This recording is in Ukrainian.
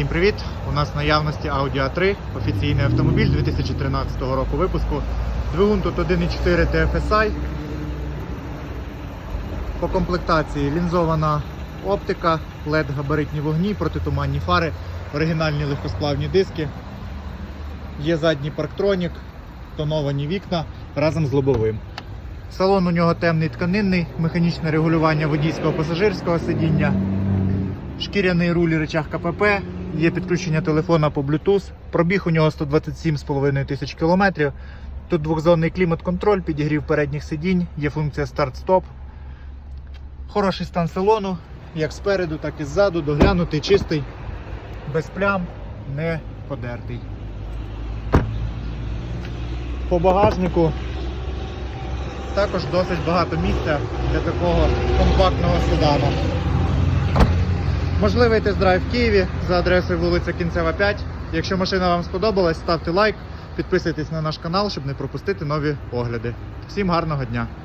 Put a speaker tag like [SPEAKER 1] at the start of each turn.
[SPEAKER 1] Всім привіт! У нас в наявності Audi A3, офіційний автомобіль 2013 року випуску. Двигун тут 1.4 TFSI. По комплектації лінзована оптика, LED габаритні вогні, протитуманні фари, оригінальні легкосплавні диски. Є задній парктронік, тоновані вікна разом з лобовим. Салон у нього темний тканинний, механічне регулювання водійського пасажирського сидіння, шкіряний руль і речах КПП, є підключення телефона по Bluetooth. Пробіг у нього 127,5 тисяч кілометрів. Тут двохзонний клімат-контроль, підігрів передніх сидінь, є функція старт-стоп. Хороший стан салону, як спереду, так і ззаду, доглянутий, чистий, без плям, не подертий. По багажнику також досить багато місця для такого компактного седана. Можливий тест-драйв в Києві за адресою вулиця Кінцева 5. Якщо машина вам сподобалась, ставте лайк, підписуйтесь на наш канал, щоб не пропустити нові огляди. Всім гарного дня!